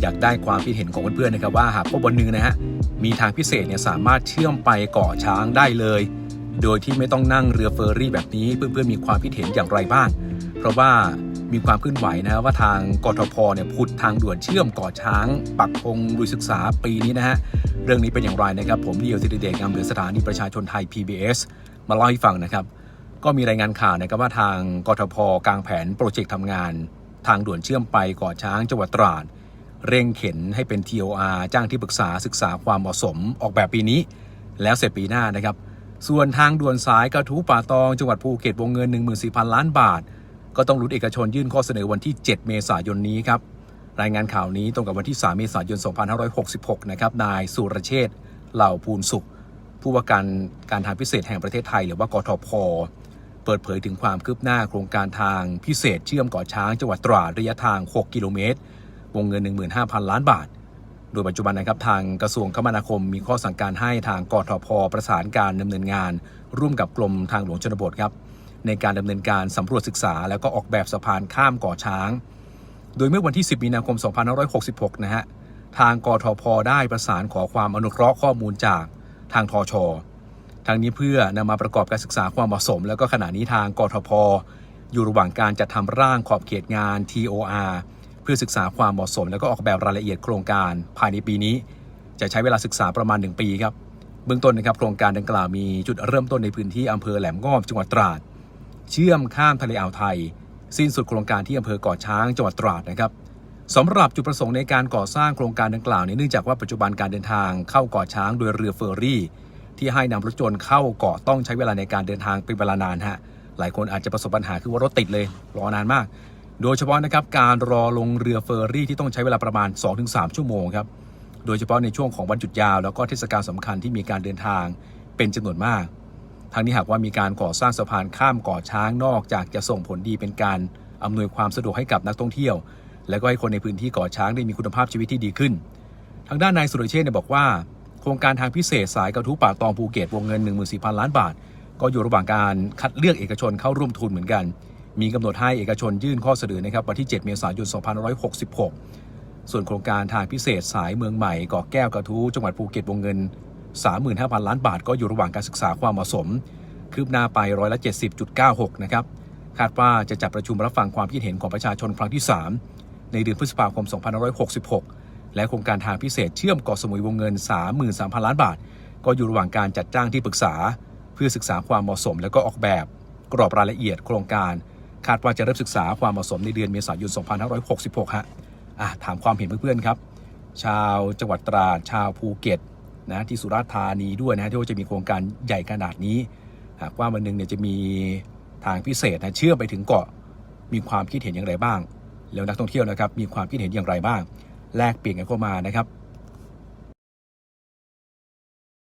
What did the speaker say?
อยากได้ความคิดเห็นของเพื่อนๆนะครับว่าหากพบวันหนึงนะฮะมีทางพิเศษเนี่ยสามารถเชื่อมไปเกาะช้างได้เลย โดยที่ไม่ต้องนั่งเรือเฟอร์รี่แบบนี้เพื่อนๆมีความคิดเห็นอย่างไรบ้าง เพราะว่ามีความเคลื่อนไหวนะว่าทางกทพเนี่ยพุดทางด่วนเชื่อมเกาะช้าง ปักธงลุยศึกษาปีนี้นะฮะเรื่องนี้เป็นอย่างไรนะครับ ผมเดียวสิริเดชงามเหลือสถานีประชาชนไทย PBS มาเล่าให้ฟังนะครับ ก็มีรายงานข่าวนะครับว่าทางกทพกลางแผนโปรเจกต์ทำงาน ทางด่วนเชื่อมไปเกาะช้างจังหวัดตราด เร่งเข็นให้เป็น TOR จ้างที่ปรึกษาศึกษาความเหมาะสมออกแบบปีนี้ แล้วเสร็จปีหน้านะครับ ส่วนทางด่วนสายกระทูป่าตองจังหวัดภูเก็ตวงเงิน 14,000 ล้านบาท ก็ต้องรุ้นเอกชนยื่นข้อเสนอวันที่ 7 เมษายนนี้ครับรายงานข่าวนี้ตรงกับวันที่ 3 เมษายน 2566 นะครับ นายสุรเชษเหล่าภูลสุข ผู้ว่าการการทางพิเศษแห่งประเทศไทย หรือว่ากทพ เปิดเผยถึงความคืบหน้าโครงการทางพิเศษเชื่อมเกาะช้างจังหวัดตราดระยะทาง 6 กิโลเมตร วงเงิน 15,000 ล้านบาท โดยปัจจุบันนะครับทางกระทรวงคมนาคมมีข้อสั่งการให้ทางกทพประสานการดำเนินงาน ร่วมกับกรมทางหลวงชนบทครับในการดำเนินการสำรวจศึกษา แล้วก็ออกแบบสะพานข้ามเกาะช้าง โดยเมื่อวันที่ 10 มีนาคม 2566 นะฮะทางกทพได้ประสานขอความอนุเคราะห์ข้อมูลจากทางทชทางนี้เพื่อนำมาประกอบการศึกษาความเหมาะสม แล้วก็ขณะนี้ทางกทพอยู่ระหว่างการจัดทำร่างขอบเขตงาน TOR เพื่อศึกษาความเหมาะสม แล้วก็ออกแบบรายละเอียดโครงการภายในปีนี้ จะใช้เวลาศึกษาประมาณ 1 ปีครับเบื้องต้นนะครับโครงการดังกล่าวมีจุดเริ่มต้นในพื้นที่อำเภอแหลมงอบจังหวัดตราด เชื่อมข้ามทะเลอ่าวไทย สิ้นสุดโครงการที่อำเภอเกาะช้างจังหวัดตราดนะครับสำหรับจุดประสงค์ในการก่อสร้างโครงการดังกล่าวเนี่ยเนื่องจากว่าปัจจุบันการเดินทางเข้าเกาะช้างโดยเรือเฟอร์รี่ ที่ให้นำรถยนต์เข้าเกาะต้องใช้เวลาในการเดินทางเป็นเวลานานฮะหลายคนอาจจะประสบปัญหาคือว่ารถติดเลยรอนานมาก โดยเฉพาะนะครับการรอลงเรือเฟอร์รี่ที่ต้องใช้เวลาประมาณ 2-3 ชั่วโมงครับ โดยเฉพาะในช่วงของวันหยุดยาว แล้วก็เทศกาลสำคัญที่มีการเดินทางเป็นจำนวนมากทางนี้หากว่ามีการก่อสร้างสะพานข้ามเกาะช้างนอกจากจะส่งผลดีเป็นการอำนวยความสะดวกให้กับนักท่องเที่ยว และก็ให้คนในพื้นที่เกาะช้างได้มีคุณภาพชีวิตที่ดีขึ้น ทางด้านนายสุรเชษฐ์เนี่ยบอกว่า โครงการทางพิเศษสายกระทู้ป่าตองภูเก็ตวงเงิน 14,000 ล้านบาท ก็อยู่ระหว่างการคัดเลือกเอกชนเข้าร่วมทุนเหมือนกัน มีกำหนดให้เอกชนยื่นข้อเสนอนะครับวันที่ 7 เมษายน 2566 ส่วนโครงการทางพิเศษสายเมืองใหม่เกาะแก้วกระทู้จังหวัดภูเก็ตวงเงิน 35,000 ล้านบาทก็อยู่ระหว่างการศึกษาความเหมาะสม คืบหน้าไปร้อยละ70.96 นะครับ คาดว่าจะจัดประชุมรับฟังความคิดเห็นของประชาชนครั้งที่ 3 ในเดือนพฤษภาคม 2566 และโครงการทางพิเศษเชื่อมเกาะสมุยวงเงิน 33,000 ล้านบาท ก็อยู่ระหว่างการจัดจ้างที่ปรึกษา เพื่อศึกษาความเหมาะสม และก็ออกแบบ กรอบรายละเอียดโครงการ คาดว่าจะเริ่มศึกษาความเหมาะสมในเดือนเมษายน 2566 ฮะอะถามความเห็นเพื่อนๆครับ ชาวจังหวัดตราด ชาวภูเก็ตนะที่สุราษฎร์ธานีด้วยนะที่ว่าจะมีโครงการใหญ่ขนาดนี้ หากว่าวันหนึ่งเนี่ยจะมีทางพิเศษนะเชื่อมไปถึงเกาะ มีความคิดเห็นอย่างไรบ้าง แล้วนักท่องเที่ยวนะครับมีความคิดเห็นอย่างไรบ้าง แลกเปลี่ยนกันเข้ามานะครับ